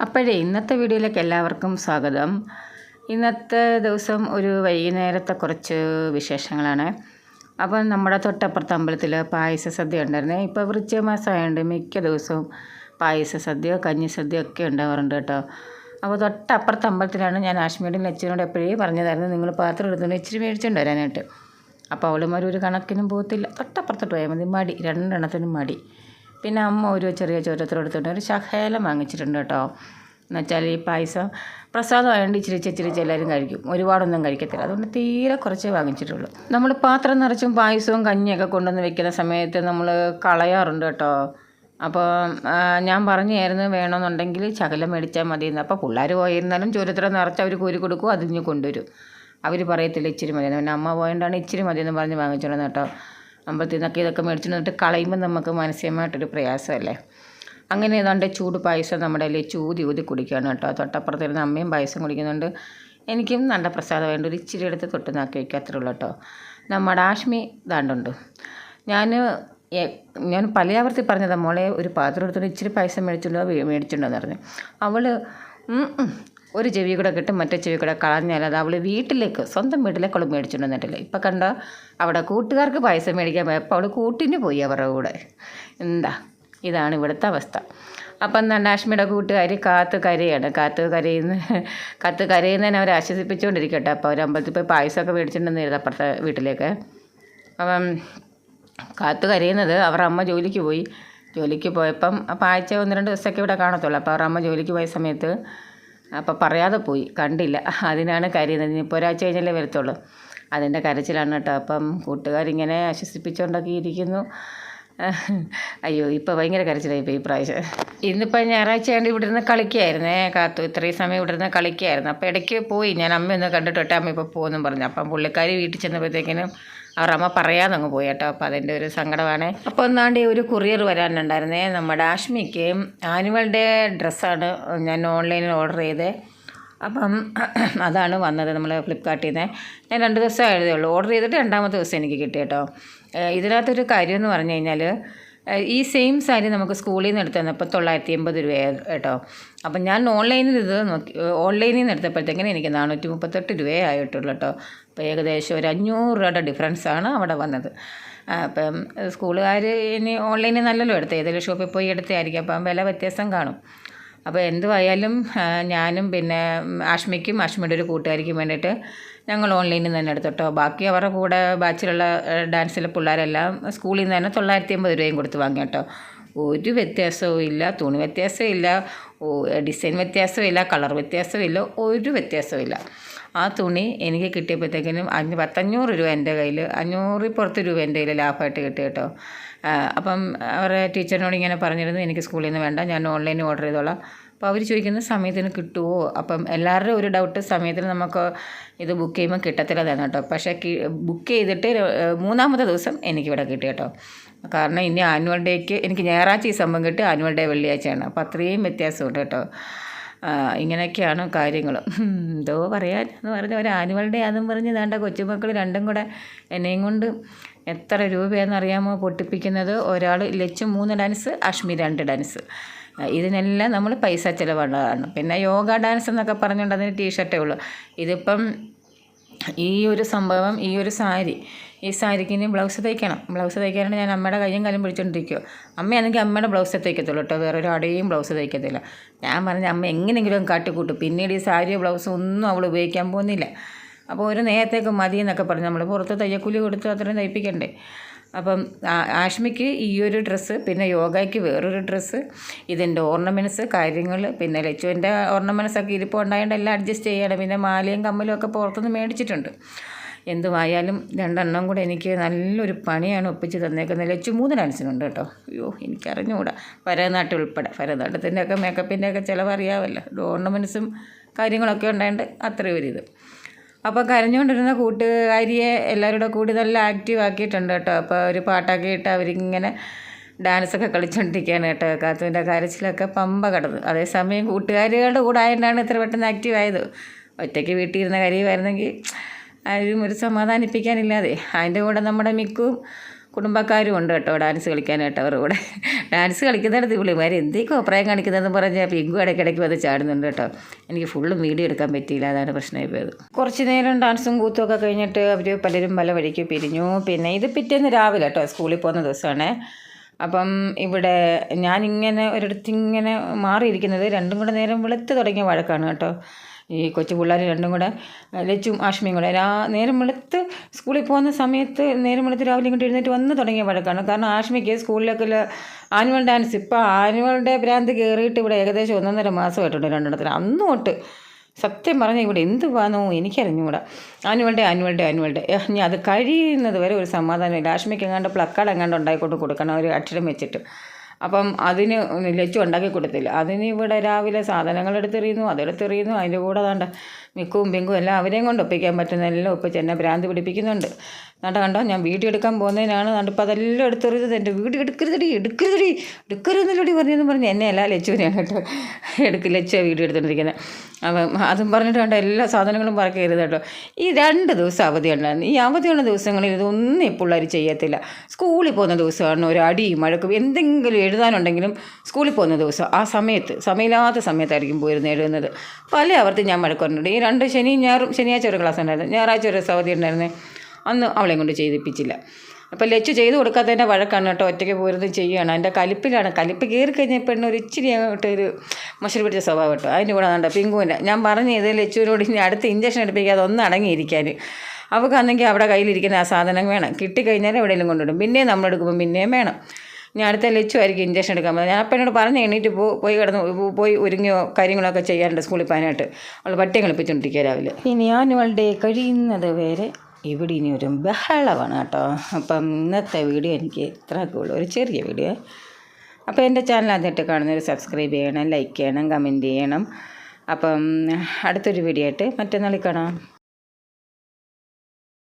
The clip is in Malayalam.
അപ്പോഴേ ഇന്നത്തെ വീഡിയോയിലേക്ക് എല്ലാവർക്കും സ്വാഗതം. ഇന്നത്തെ ദിവസം ഒരു വൈകുന്നേരത്തെ കുറച്ച് വിശേഷങ്ങളാണ്. അപ്പം നമ്മുടെ തൊട്ടപ്പുറത്തെ അമ്പലത്തിൽ പായസ സദ്യ ഉണ്ടായിരുന്നേ. ഇപ്പോൾ വൃശ്ചിക മാസമായതുകൊണ്ട് മിക്ക ദിവസവും പായസ സദ്യ കഞ്ഞി സദ്യ ഒക്കെ ഉണ്ടാവാറുണ്ട് കേട്ടോ. അപ്പോൾ തൊട്ടപ്പുറത്തെ അമ്പലത്തിലാണ് ഞാൻ ആശ്മീടിന്റെ അച്ഛനോട് എപ്പോഴേ പറഞ്ഞതായിരുന്നു. നിങ്ങൾ പാത്രം എടുത്തുകൊണ്ട് ഇച്ചിരി മേടിച്ചുകൊണ്ട് വരാനായിട്ട്. അപ്പോൾ അവളുമാർ ഒരു കണക്കിനും പോകത്തില്ല. തൊട്ടപ്പുറത്തോട്ട് പോയാൽ മതി. മടി. രണ്ടെണ്ണത്തിനും മടി. പിന്നെ അമ്മ ഒരു ചെറിയ ചോരത്തിൽ എടുത്തിട്ട് ഒരു ശഹേലം വാങ്ങിച്ചിട്ടുണ്ട് കേട്ടോ. എന്നുവെച്ചാൽ ഈ പായസം പ്രസാദമായതുകൊണ്ട് ഇച്ചിരി ഇച്ചിരി എല്ലാവരും കഴിക്കും. ഒരുപാടൊന്നും കഴിക്കത്തില്ല. അതുകൊണ്ട് തീരെ കുറച്ചേ വാങ്ങിച്ചിട്ടുള്ളൂ. നമ്മൾ പാത്രം നിറച്ചും പായസവും കഞ്ഞിയൊക്കെ കൊണ്ടുവന്ന് വെക്കുന്ന സമയത്ത് നമ്മൾ കളയാറുണ്ട് കേട്ടോ. അപ്പോൾ ഞാൻ പറഞ്ഞായിരുന്നു വേണമെന്നുണ്ടെങ്കിൽ ശകലം മേടിച്ചാൽ മതി എന്ന് അപ്പോൾ പിള്ളേർ പോയിരുന്നാലും ചോരത്തിൽ നിറച്ച് അവർ കോരി കൊടുക്കും അതിഞ്ഞ് കൊണ്ടുവരും. അവർ പറയത്തില്ല ഇച്ചിരി മതിയെന്ന്. പിന്നെ അമ്മ പോയതുകൊണ്ടാണ് ഇച്ചിരി മതിയെന്ന് പറഞ്ഞ് വാങ്ങിച്ചോളുന്നത് കേട്ടോ. അമ്പലത്തിൽ നിന്നൊക്കെ ഇതൊക്കെ മേടിച്ചു നിന്നിട്ട് കളയുമ്പോൾ നമുക്ക് മാനസികമായിട്ടൊരു പ്രയാസമല്ലേ? അങ്ങനെ ഏതാണ്ട് ചൂട് പായസം നമ്മുടെ അതിൽ ചൂതി ഊതി കുടിക്കുകയാണ് കേട്ടോ. തൊട്ടപ്പുറത്തിരുന്ന് അമ്മയും പായസം കുടിക്കുന്നുണ്ട്. എനിക്കും നല്ല പ്രസാദം വേണ്ട ഒരു ഇച്ചിരി എടുത്ത് തൊട്ട് നാക്കി വയ്ക്കാത്രേ ഉള്ളൂ കേട്ടോ. നമ്മുടെ ആഷ്മി ഇതാണ്ടുണ്ട്. ഞാൻ ഞാൻ പലയാവർത്തി പറഞ്ഞതാണ് മോളെ ഒരു പാത്രം എടുത്തിട്ട് ഇച്ചിരി പായസം മേടിച്ചിട്ടുണ്ടോ? മേടിച്ചിട്ടുണ്ടോ എന്ന് പറഞ്ഞു. അവൾ ഒരു ചെവി കൂടെ കിട്ടും മറ്റേ ചെവി കൂടെ കളഞ്ഞാൽ അത് അവൾ വീട്ടിലേക്ക് സ്വന്തം വീട്ടിലേക്ക് അവൾ മേടിച്ചുകൊണ്ട് വന്നിട്ടില്ല. ഇപ്പം കണ്ടോ അവിടെ കൂട്ടുകാർക്ക് പായസം മേടിക്കാൻ പോയപ്പോൾ അവൾ കൂട്ടിന് പോയി അവരുടെ കൂടെ. എന്താ ഇതാണ് ഇവിടുത്തെ അവസ്ഥ. അപ്പം എന്താണ് ആഷ്മിയുടെ കൂട്ടുകാർ കാത്ത് കരയാണ്. കാത്ത് കരയുന്ന കാത്ത് കരയുന്നതിനെ അവർ ആശ്വസിപ്പിച്ചുകൊണ്ടിരിക്കട്ടെ അപ്പോൾ അവർ അമ്പലത്തിൽ പോയി പായസമൊക്കെ മേടിച്ചിട്ടുണ്ടെന്ന് അപ്പുറത്തെ വീട്ടിലേക്ക്. അപ്പം കാത്ത് കരയുന്നത് അവരുടെ അമ്മ ജോലിക്ക് പോയി. ജോലിക്ക് പോയപ്പം അപ്പം ആഴ്ച ഒന്ന് രണ്ട് ദിവസമൊക്കെ ഇവിടെ കാണത്തുള്ളൂ. അപ്പോൾ അവരുടെ അമ്മ ജോലിക്ക് പോയ സമയത്ത് അപ്പോൾ പറയാതെ പോയി. കണ്ടില്ല. അതിനാണ് കരയുന്നത്. ഇനിയിപ്പോൾ ഒരാഴ്ച കഴിഞ്ഞല്ലേ വരത്തുള്ളൂ. അതിന്റെ കരച്ചിലാണ് കേട്ടോ. അപ്പം കൂട്ടുകാരിങ്ങനെ ആശ്വസിപ്പിച്ചുകൊണ്ടൊക്കെ ഇരിക്കുന്നു അയ്യോ ഇപ്പോൾ ഭയങ്കര കരച്ചിലായി ഇപ്പോൾ ഈ പ്രാവശ്യം. ഇന്നിപ്പോൾ ഞായറാഴ്ച ആണ്ട് ഇവിടെ നിന്ന് കളിക്കുകയായിരുന്നേ കാത്തു ഇത്രയും സമയം ഇവിടെ നിന്ന് കളിക്കുകയായിരുന്നു അപ്പോൾ ഇടയ്ക്ക് പോയി. ഞാൻ അമ്മ ഒന്ന് കണ്ടിട്ട് അമ്മ ഇപ്പോൾ പോകുമെന്നും പറഞ്ഞു. അപ്പം പുള്ളിക്കാരി വീട്ടിൽ ചെന്നപ്പോഴത്തേക്കിനും അവർ റമ പറയാതെ അങ്ങ് പോയി കേട്ടോ. അപ്പോൾ അതിന്റെ ഒരു സങ്കടമാണ്. അപ്പോൾ ഒന്നാണ്ട് ഒരു കൊറിയർ വരാനുണ്ടായിരുന്നേ. നമ്മുടെ ആഷ്മിക്ക് ആനുവൽ ഡേ ഡ്രസ്സാണ് ഞാൻ ഓൺലൈനിൽ ഓർഡർ ചെയ്തത് അപ്പം അതാണ് വന്നത് നമ്മൾ ഫ്ലിപ്കാർട്ടിൽ നിന്ന്. ഞാൻ രണ്ട് ദിവസം ആയതേ ഉള്ളൂ. ഓർഡർ ചെയ്തിട്ട് രണ്ടാമത്തെ ദിവസം എനിക്ക് കിട്ടി കേട്ടോ. ഇതിനകത്തൊരു കാര്യം എന്ന് പറഞ്ഞു കഴിഞ്ഞാൽ ഈ സെയിം സാരി നമുക്ക് സ്കൂളിൽ നിന്ന് എടുത്തു തന്നപ്പോൾ തൊള്ളായിരത്തി എൺപത് രൂപ കേട്ടോ. അപ്പം ഞാൻ ഓൺലൈനിൽ ഇത് നോക്കി ഓൺലൈനിൽ നിന്ന് എടുത്തപ്പോഴത്തേക്കിനും എനിക്ക് നാനൂറ്റി മുപ്പത്തെട്ട് രൂപയേ ആയിട്ടുള്ളൂ കേട്ടോ. അപ്പോൾ ഏകദേശം ഒരു അഞ്ഞൂറ് രൂപയുടെ ഡിഫറൻസാണ് അവിടെ വന്നത്. അപ്പം സ്കൂളുകാർ ഇനി ഓൺലൈനിൽ നല്ലല്ലോ എടുത്ത്. ഏതെങ്കിലും ഷോപ്പിൽ പോയി എടുത്തായിരിക്കും അപ്പം വില വ്യത്യാസം കാണും. അപ്പോൾ എന്തുവായാലും ഞാനും പിന്നെ ആഷ്മിക്കും ആഷ്മിയുടെ ഒരു കൂട്ടുകാരിക്കും വേണ്ടിയിട്ട് ഞങ്ങൾ ഓൺലൈനിൽ നിന്ന് തന്നെ എടുത്തോട്ടോ ബാക്കി അവരുടെ കൂടെ ബാച്ചിലുള്ള ഡാൻസിലെ പിള്ളേരെല്ലാം സ്കൂളിൽ നിന്ന് തന്നെ തൊള്ളായിരത്തി അമ്പത് രൂപയും കൊടുത്ത് വാങ്ങി കേട്ടോ. ഒരു വ്യത്യാസവും ഇല്ല തുണി വ്യത്യാസവും ഇല്ല ഡിസൈൻ വ്യത്യാസവും ഇല്ല കളർ വ്യത്യാസവും ഇല്ല ഒരു വ്യത്യാസവും ഇല്ല. ആ തുണി എനിക്ക് കിട്ടിയപ്പോഴത്തേക്കിനും അഞ്ഞ് പത്തഞ്ഞൂറ് രൂപ എന്റെ കയ്യിൽ അഞ്ഞൂറിൽ പുറത്ത് രൂപ എന്റെ കയ്യിൽ ലാഭമായിട്ട് കിട്ടി കേട്ടോ. അപ്പം അവരെ ടീച്ചറിനോട് ഇങ്ങനെ പറഞ്ഞിരുന്നു എനിക്ക് സ്കൂളിൽ നിന്ന് വേണ്ട ഞാൻ ഓൺലൈനിൽ ഓർഡർ ചെയ്തോളാം. അപ്പോൾ അവർ ചോദിക്കുന്ന സമയത്തിന് കിട്ടുമോ അപ്പം എല്ലാവരുടെയും ഒരു ഡൗട്ട് സമയത്തിന് നമുക്ക് ഇത് ബുക്ക് ചെയ്യുമ്പോൾ കിട്ടത്തില്ലതാണ് കേട്ടോ. പക്ഷേ ബുക്ക് ചെയ്തിട്ട് മൂന്നാമത്തെ ദിവസം എനിക്കിവിടെ കിട്ടി കേട്ടോ. കാരണം ഇനി ആനുവൽ ഡേക്ക് എനിക്ക് ഞായറാഴ്ച ഈ സംഭവം കിട്ടി ആനുവൽ ഡേ വെള്ളിയാഴ്ചയാണ്. അപ്പോൾ അത്രയും വ്യത്യാസമുണ്ട് കേട്ടോ. ഇങ്ങനെയൊക്കെയാണ് കാര്യങ്ങൾ എന്തോ പറയാൻ എന്ന് പറഞ്ഞ ഒരു ആനുവൽ ഡേ അതും പറഞ്ഞ് വേണ്ട കൊച്ചുമക്കൾ രണ്ടും കൂടെ എന്നെയും കൊണ്ട് എത്ര രൂപയാണെന്നറിയാമോ പൊട്ടിപ്പിക്കുന്നത്. ഒരാൾ ലച്ച് മൂന്ന് ഡാൻസ് അഷ്മി രണ്ട് ഡാൻസ്. ഇതിനെല്ലാം നമ്മൾ പൈസ ചിലവുള്ളതാണ് പിന്നെ യോഗ ഡാൻസ് എന്നൊക്കെ പറഞ്ഞുകൊണ്ട് അതിന് ടീഷർട്ടേ ഉള്ളൂ. ഇതിപ്പം ഈ ഒരു സംഭവം ഈ ഒരു സാരി ഈ സാരിക്ക് ഇനി ബ്ലൗസ് തയ്ക്കണം. ബ്ലൗസ് തയ്ക്കാനാണ് ഞാൻ അമ്മയുടെ കയ്യും കാലും പിടിച്ചുകൊണ്ടിരിക്കുക അമ്മയാണെങ്കിൽ അമ്മയുടെ ബ്ലൗസ് തയ്ക്കത്തുള്ളൂ കേട്ടോ. വേറെ ഒരു അടയും ബ്ലൗസ് തയ്ക്കത്തില്ല. ഞാൻ പറഞ്ഞ അമ്മ എങ്ങനെയെങ്കിലും കാട്ടിക്കൂട്ടും. പിന്നീട് ഈ സാരിയോ ബ്ലൗസോ ഒന്നും അവൾ ഉപയോഗിക്കാൻ പോകുന്നില്ല. അപ്പോൾ ഒരു നേരത്തേക്ക് മതി എന്നൊക്കെ പറഞ്ഞ്. നമ്മൾ പുറത്ത് തയ്യക്കൂലി കൊടുത്ത് അത്രയും തയ്പ്പിക്കണ്ടേ? അപ്പം ആഷ്മിക്ക് ഈ ഒരു ഡ്രസ്സ് പിന്നെ യോഗയ്ക്ക് വേറൊരു ഡ്രസ്സ് ഇതിന്റെ ഓർണമെന്റ്സ് കാര്യങ്ങൾ പിന്നെ ലച്ചുവിന്റെ ഓർണമെന്റ്സ് ഒക്കെ ഇരിപ്പോൾ ഉണ്ടായതുകൊണ്ട് എല്ലാം അഡ്ജസ്റ്റ് ചെയ്യണം. പിന്നെ മാലയും കമ്മലും ഒക്കെ പുറത്തുനിന്ന് മേടിച്ചിട്ടുണ്ട്. എന്തുമായാലും രണ്ടെണ്ണം കൂടെ എനിക്ക് നല്ലൊരു പണിയാണ് ഒപ്പിച്ച് തന്നേക്കുന്നത്. ലച്ചു മൂന്ന് ഡാൻസിനുണ്ട് കേട്ടോ. അയ്യോ എനിക്കറിഞ്ഞുകൂടാ ഭരതനാട്യം ഉൾപ്പെടെ. ഭരതനാട്യത്തിന്റെ ഒക്കെ മേക്കപ്പിന്റെ ഒക്കെ കാര്യങ്ങളൊക്കെ ഉണ്ടായതുകൊണ്ട് അത്രയും ഒരു ഇത്. അപ്പോൾ കരഞ്ഞുകൊണ്ടിരുന്ന കൂട്ടുകാരിയെ എല്ലാവരുടെ കൂടി നല്ല ആക്റ്റീവ് ആക്കിയിട്ടുണ്ട് കേട്ടോ. അപ്പോൾ ഒരു പാട്ടൊക്കെ ഇട്ട് അവരിങ്ങനെ ഡാൻസൊക്കെ കളിച്ചുകൊണ്ടിരിക്കുകയാണ് കേട്ടോ. കാത്തുവിന്റെ കരച്ചിലൊക്കെ പമ്പ കടന്നു. അതേസമയം കൂട്ടുകാരികളുടെ കൂടെ ആയതുകൊണ്ടാണ് ഇത്ര പെട്ടെന്ന് ആക്റ്റീവ് ആയത്. ഒറ്റയ്ക്ക് വീട്ടിൽ ഇരുന്ന കാര്യമായിരുന്നെങ്കിൽ ആരും ഒരു സമാധാനിപ്പിക്കാനില്ലാതെ. അതിന്റെ കൂടെ നമ്മുടെ മിക്കും കുടുംബക്കാരും ഉണ്ട് കേട്ടോ ഡാൻസ് കളിക്കാനായിട്ട് അവരുടെ കൂടെ. ഡാൻസ് കളിക്കുന്നിടത്ത് പുള്ളിമാർ എന്തേക്കും അഭിപ്രായം കാണിക്കുന്നതെന്ന് പറഞ്ഞാൽ പിങ്കു ഇടയ്ക്കിടയ്ക്ക് വന്ന് ചാടുന്നുണ്ട് കേട്ടോ. എനിക്ക് ഫുള്ളും വീഡിയോ എടുക്കാൻ പറ്റിയില്ല അതാണ് പ്രശ്നമായി പോയത് കുറച്ച് നേരം ഡാൻസും കൂത്തും ഒക്കെ കഴിഞ്ഞിട്ട് അവർ പലരും പല വഴിക്ക് പിരിഞ്ഞു. പിന്നെ ഇത് പിറ്റേന്ന് രാവിലെ കേട്ടോ സ്കൂളിൽ പോകുന്ന ദിവസമാണ്. അപ്പം ഇവിടെ ഞാനിങ്ങനെ ഒരിടത്ത് ഇങ്ങനെ മാറിയിരിക്കുന്നത് രണ്ടും കൂടെ നേരം വെളുത്ത് തുടങ്ങിയ വഴക്കാണ് കേട്ടോ. ഈ കൊച്ചു പിള്ളേർ രണ്ടും കൂടെ ലച്ചും ആഷ്മിയും കൂടെ രാ നേരം വെളുത്ത് സ്കൂളിൽ പോകുന്ന സമയത്ത് നേരം വെളുത്ത് രാവിലെ ഇങ്ങോട്ട് എഴുന്നേറ്റ് വന്ന് തുടങ്ങിയ വഴക്കാണ്. കാരണം ആഷ്മിക്ക് സ്കൂളിലൊക്കെ ആനുവൽ ഡാൻസ് ഇപ്പോൾ ആനുവൽ ഡേ ഭ്രാന്ത് കയറിയിട്ട് ഇവിടെ ഏകദേശം ഒന്നൊന്നര മാസമായിട്ടുണ്ട് രണ്ടെണ്ണത്തിൽ അന്ന് തൊട്ട് സത്യം പറഞ്ഞാൽ ഇവിടെ എന്ത് വന്നോ എനിക്കറിഞ്ഞുകൂടാ. Annual day annual day annual day ഇനി അത് കഴിയുന്നത് വരെ ഒരു സമാധാനമില്ല. ആഷ്മിക്ക് എങ്ങാണ്ട് പ്ലക്കാർഡ് എങ്ങാണ്ട് ഉണ്ടായിക്കൊണ്ട് കൊടുക്കണം ഒരു അക്ഷരം വെച്ചിട്ട്. അപ്പം അതിന് ലച്ചു ഉണ്ടാക്കി കൊടുത്തില്ല. അതിന് ഇവിടെ രാവിലെ സാധനങ്ങൾ എടുത്തെറിയുന്നു അതെടുത്തെറിയുന്നു. അതിന്റെ കൂടെ താണ്ട മിക്കും പിങ്കും എല്ലാം അവരെയും കൊണ്ട് ഒപ്പിക്കാൻ പറ്റുന്ന എല്ലാം ഒപ്പിച്ച് എന്നെ ഭ്രാന്ത് പിടിപ്പിക്കുന്നുണ്ട്. കണ്ടോ കണ്ടോ ഞാൻ വീഡിയോ എടുക്കാൻ പോകുന്നതിനാണ് കണ്ടിപ്പോൾ അതെല്ലാം എടുത്തെറിയത് എന്റെ വീഡിയോ എടുക്കരുതടി എടുക്കരുതടി എടുക്കരുതെന്നല്ലടി പറഞ്ഞതെന്ന് പറഞ്ഞ് എന്നെ അല്ല ലച്ചുവിനെയാണ് കേട്ടോ എടുക്ക് ലച്ച വീഡിയോ എടുത്തോണ്ടിരിക്കുന്നത് അപ്പം അതും പറഞ്ഞിട്ട് കണ്ടോ എല്ലാ സാധനങ്ങളും പറക്കരുത് കേട്ടോ. ഈ രണ്ട് ദിവസം അവധി ഉണ്ടായിരുന്നു ഈ അവധിയുള്ള ദിവസങ്ങളിൽ ഇതൊന്നും ഈ പിള്ളേർ ചെയ്യത്തില്ല. സ്കൂളിൽ പോകുന്ന ദിവസമാണ് ഒരു അടി മഴക്കും എന്തെങ്കിലും എഴുതാനുണ്ടെങ്കിലും സ്കൂളിൽ പോകുന്ന ദിവസം ആ സമയത്ത് സമയമില്ലാത്ത സമയത്തായിരിക്കും പോയിരുന്ന് എഴുതുന്നത്. പല ആവർത്തി ഞാൻ മഴക്കുറഞ്ഞിട്ടുണ്ട് ഈ രണ്ട് ശനി ഞായറും ശനിയാഴ്ച ഒരു ക്ലാസ് ഉണ്ടായിരുന്നു ഞായറാഴ്ച ഒരു ദിവസം അവധി ഉണ്ടായിരുന്നേ. അന്ന് അവളെ കൊണ്ട് ചെയ്തിപ്പിച്ചില്ല അപ്പോൾ ലച്ചു ചെയ്ത് കൊടുക്കാത്തതിന്റെ വഴക്കാണ് കേട്ടോ ഒറ്റയ്ക്ക് പോരുന്നത് ചെയ്യുകയാണ്. അതിന്റെ കലിപ്പിലാണ്. കലിപ്പ് കയറി കഴിഞ്ഞ പെണ്ണ് ഒരു ഇച്ചിരി അങ്ങോട്ട് ഒരു മഷൽ പിടിച്ച സ്വഭാവം കേട്ടോ. അതിന്റെ കൂടെ കണ്ടോ പിങ്കുവിന്റെ. ഞാൻ പറഞ്ഞു ഇത് ലച്ചുവിനോട് ഇനി അടുത്ത ഇഞ്ചക്ഷൻ എടുപ്പിക്കാതെ ഒന്ന് അടങ്ങിയിരിക്കാൻ. അവൾക്കാണെങ്കിൽ അവിടെ കയ്യിലിരിക്കുന്ന ആ സാധനം വേണം. കിട്ടിക്കഴിഞ്ഞാൽ എവിടെയെങ്കിലും കൊണ്ടുവിടും. പിന്നെയും നമ്മളെടുക്കുമ്പോൾ പിന്നെയും വേണം. ഞാൻ അടുത്ത ലച്ചു ആയിരിക്കും ഇഞ്ചക്ഷൻ എടുക്കാൻ പോകുന്നത്. ഞാൻ അപ്പനോട് പറഞ്ഞ് എണീറ്റ് പോ പോയി കിടന്ന് പോയി ഒരുങ്ങിയോ കാര്യങ്ങളൊക്കെ ചെയ്യാറുണ്ട് സ്കൂളിൽ പോകാനായിട്ട്. അവൾ പട്ടിയെ കളിപ്പിച്ചുകൊണ്ടിരിക്കുക രാവിലെ. ഇനി ആനുവൽ കഴിയുന്നത് വരെ ഇവിടെ ഇനി ഒരു ബഹളമാണ് കേട്ടോ. അപ്പം ഇന്നത്തെ വീഡിയോ എനിക്ക് ഇത്രയൊക്കെ ഉള്ളൂ. ഒരു ചെറിയ വീഡിയോ. അപ്പോൾ എന്റെ ചാനൽ ആദ്യമായിട്ട് കാണുന്നവർ സബ്സ്ക്രൈബ് ചെയ്യണം ലൈക്ക് ചെയ്യണം കമന്റ് ചെയ്യണം. അപ്പം അടുത്തൊരു വീഡിയോ ആയിട്ട് മറ്റന്നാളിൽ കാണാം.